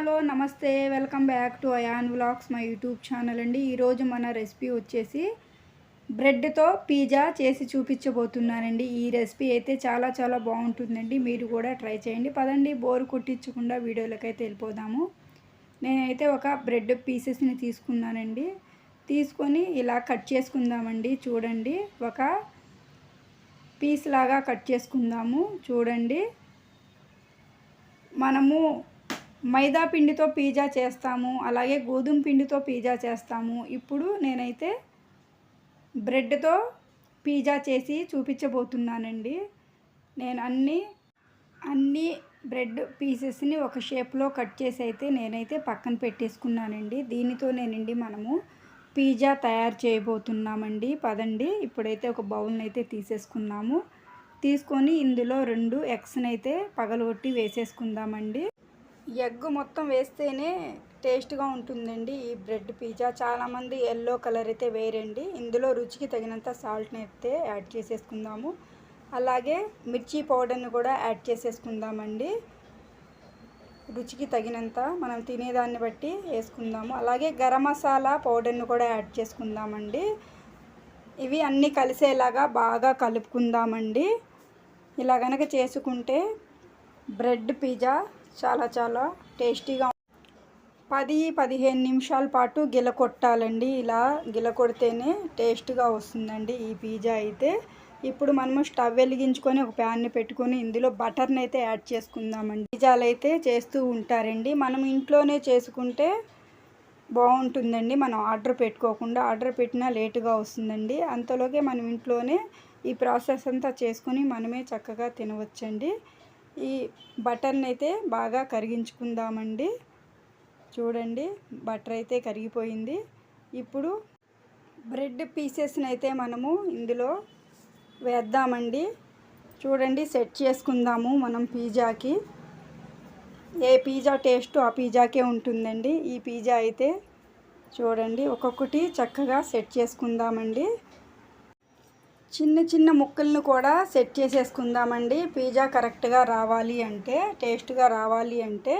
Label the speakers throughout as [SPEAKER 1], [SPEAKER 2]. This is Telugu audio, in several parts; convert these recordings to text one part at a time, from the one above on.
[SPEAKER 1] హలో నమస్తే. Welcome back to Ayaan vlogs my YouTube channel అండి. ఈరోజు మన రెసిపీ వచ్చేసి బ్రెడ్తో పిజ్జా చేసి చూపించబోతున్నానండి. ఈ రెసిపీ అయితే చాలా చాలా బాగుంటుందండి. మీరు కూడా ట్రై చేయండి. పదండి బోరు కొట్టించకుండా వీడియోలకైతే వెళ్ళిపోదాము. నేనైతే ఒక బ్రెడ్ పీసెస్ని తీసుకున్నానండి. తీసుకొని ఇలా కట్ చేసుకుందామండి. చూడండి ఒక పీస్ లాగా కట్ చేసుకుందాము. చూడండి మనము మైదా పిండితో పిజ్జా చేస్తాము అలాగే గోధుమ పిండితో పిజ్జా చేస్తాము. ఇప్పుడు నేనైతే బ్రెడ్తో పిజ్జా చేసి చూపించబోతున్నానండి. నేను అన్ని అన్ని బ్రెడ్ పీసెస్ని ఒక షేప్లో కట్ చేసి అయితే నేనైతే పక్కన పెట్టేసుకున్నానండి. దీనితో నేనండి మనము పిజ్జా తయారు చేయబోతున్నామండి. పదండి ఇప్పుడైతే ఒక బౌల్ని అయితే తీసేసుకున్నాము తీసుకొని ఇందులో రెండు ఎగ్స్ని అయితే పగలగొట్టి వేసేసుకుందామండి. ఎగ్ మొత్తం వేస్తేనే టేస్ట్గా ఉంటుందండి ఈ బ్రెడ్ పిజ్జా. చాలామంది ఎల్లో కలర్ అయితే వేరండి ఇందులో రుచికి తగినంత సాల్ట్ని అయితే యాడ్ చేసేసుకుందాము. అలాగే మిర్చి పౌడర్ని కూడా యాడ్ చేసేసుకుందామండి. రుచికి తగినంత మనం తినేదాన్ని బట్టి వేసుకుందాము. అలాగే గరం మసాలా పౌడర్ని కూడా యాడ్ చేసుకుందామండి. ఇవి అన్నీ కలిసేలాగా బాగా కలుపుకుందామండి. ఇలా కనుక చేసుకుంటే బ్రెడ్ పిజ్జా చాలా చాలా టేస్టీగా పది పదిహేను నిమిషాల పాటు గిలకొట్టాలండి. ఇలా గిలకొడితేనే టేస్ట్గా వస్తుందండి ఈ పిజ్జా అయితే. ఇప్పుడు మనము స్టవ్ వెలిగించుకొని ఒక ప్యాన్ని పెట్టుకొని ఇందులో బటర్ని అయితే యాడ్ చేసుకుందామండి. పిజ్జాలు అయితే చేస్తూ ఉంటారండి. మనం ఇంట్లోనే చేసుకుంటే బాగుంటుందండి. మనం ఆర్డర్ పెట్టుకోకుండా ఆర్డర్ పెట్టినా లేటుగా వస్తుందండి. అంతలోకే మనం ఇంట్లోనే ఈ ప్రాసెస్ అంతా చేసుకొని మనమే చక్కగా తినవచ్చండి. ఈ బటర్ని అయితే బాగా కరిగించుకుందామండి. చూడండి బటర్ అయితే కరిగిపోయింది. ఇప్పుడు బ్రెడ్ పీసెస్ని అయితే మనము ఇందులో వేద్దామండి. చూడండి సెట్ చేసుకుందాము మనం పిజ్జాకి. ఏ పిజ్జా టేస్ట్ ఆ పిజ్జాకే ఉంటుందండి. ఈ పిజ్జా అయితే చూడండి ఒక్కొక్కటి చక్కగా సెట్ చేసుకుందామండి. చిన్న చిన్న ముక్కలను కూడా సెట్ చేసేసుకుందామండి. పిజ్జా కరెక్ట్గా రావాలి అంటే టేస్ట్గా రావాలి అంటే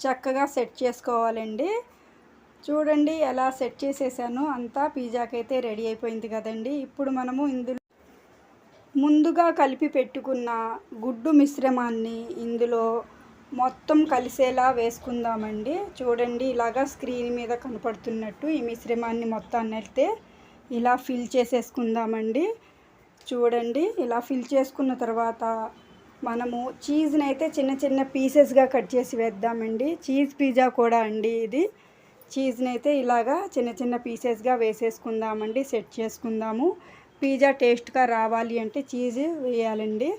[SPEAKER 1] చక్కగా సెట్ చేసుకోవాలండి. చూడండి ఎలా సెట్ చేసేసాను. అంతా పిజ్జాకి అయితే రెడీ అయిపోయింది కదండి. ఇప్పుడు మనము ఇందులో ముందుగా కలిపి పెట్టుకున్న గుడ్డు మిశ్రమాన్ని ఇందులో మొత్తం కలిసేలా వేసుకుందామండి. చూడండి ఇలాగా స్క్రీన్ మీద కనపడుతున్నట్టు ఈ మిశ్రమాన్ని మొత్తాన్ని అయితే ఇలా ఫిల్ చేసేసుకుందామండి. చూడండి ఇలా ఫిల్ చేసుకున్న తర్వాత మనము చీజ్ని అయితే చిన్న చిన్న పీసెస్గా కట్ చేసి వేద్దామండి. చీజ్ పిజ్జా కూడా అండి ఇది. చీజ్ని అయితే ఇలాగా చిన్న చిన్న పీసెస్గా వేసేసుకుందామండి సెట్ చేసుకుందాము. పిజ్జా టేస్ట్గా రావాలి అంటే చీజ్ వేయాలండి.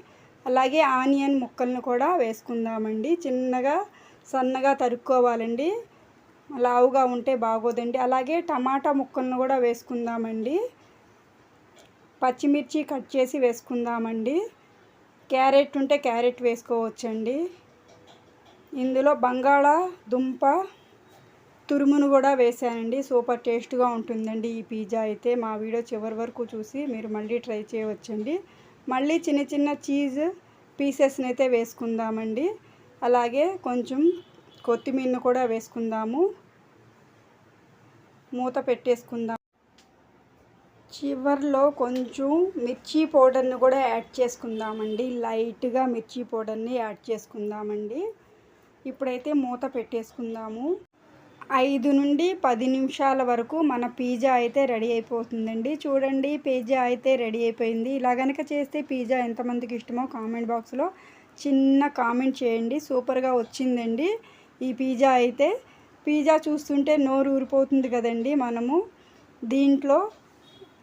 [SPEAKER 1] అలాగే ఆనియన్ ముక్కలను కూడా వేసుకుందామండి. చిన్నగా సన్నగా తరుక్కోవాలండి. లావుగా ఉంటే బాగోదండి. అలాగే టమాటా ముక్కలను కూడా వేసుకుందామండి. పచ్చిమిర్చి కట్ చేసి వేసుకుందామండి. క్యారెట్ ఉంటే క్యారెట్ వేసుకోవచ్చండి. ఇందులో బంగాళాదుంప తురుమును కూడా వేసానండి. సూపర్ టేస్ట్గా ఉంటుందండి ఈ పిజ్జా అయితే. మా వీడియో చివరి వరకు చూసి మీరు మళ్ళీ ట్రై చేయవచ్చండి. మళ్ళీ చిన్న చిన్న చీజ్ పీసెస్ని అయితే వేసుకుందామండి. అలాగే కొంచెం కొత్తిమీరను కూడా వేసుకుందాము. మూత పెట్టేసుకుందాం. చివర్లో కొంచెం మిర్చి పౌడర్ని కూడా యాడ్ చేసుకుందామండి. లైట్గా మిర్చి పౌడర్ని యాడ్ చేసుకుందామండి. ఇప్పుడైతే మూత పెట్టేసుకుందాము. ఐదు నుండి పది నిమిషాల వరకు మన పిజ్జా అయితే రెడీ అయిపోతుందండి. చూడండి పిజ్జా అయితే రెడీ అయిపోయింది. ఇలా కనుక చేస్తే పిజ్జా ఎంతమందికి ఇష్టమో కామెంట్ బాక్స్లో చిన్న కామెంట్ చేయండి. సూపర్గా వచ్చిందండి ఈ పిజ్జా అయితే. పిజ్జా చూస్తుంటే నోరు ఊరిపోతుంది కదండి మనము. దీంట్లో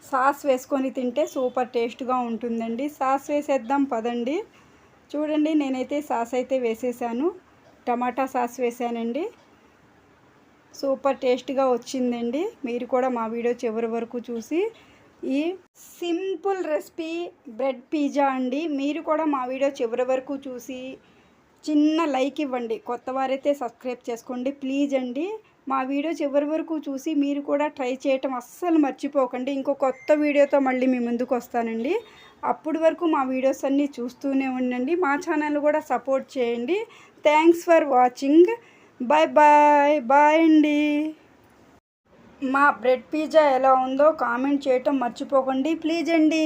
[SPEAKER 1] సాస్ వేసుకొని తింటే సూపర్ టేస్ట్గా ఉంటుందండి. సాస్ వేసేద్దాం పదండి. చూడండి నేనైతే సాస్ అయితే వేసేసాను. టమాటా సాస్ వేసానండి. సూపర్ టేస్ట్గా వచ్చిందండి. మీరు కూడా మా వీడియో చివరి వరకు చూసి ఈ సింపుల్ రెసిపీ బ్రెడ్ పిజ్జా అండి. మీరు కూడా మా వీడియో చివరి వరకు చూసి చిన్న లైక్ ఇవ్వండి. కొత్త వారైతే సబ్స్క్రైబ్ చేసుకోండి. ప్లీజ్ అండి. మా వీడియో చివరి వరకు చూసి మీరు కూడా ట్రై చేయటం అస్సలు మర్చిపోకండి. ఇంకో కొత్త వీడియోతో మళ్ళీ మీ ముందుకు వస్తానండి. అప్పటి వరకు మా వీడియోస్ అన్నీ చూస్తూనే ఉండండి. మా ఛానల్ కూడా సపోర్ట్ చేయండి. Thanks for watching. Bye bye bye అండి. మా బ్రెడ్ పిజ్జా ఎలా ఉందో కామెంట్ చేయటం మర్చిపోకండి. ప్లీజ్ అండి.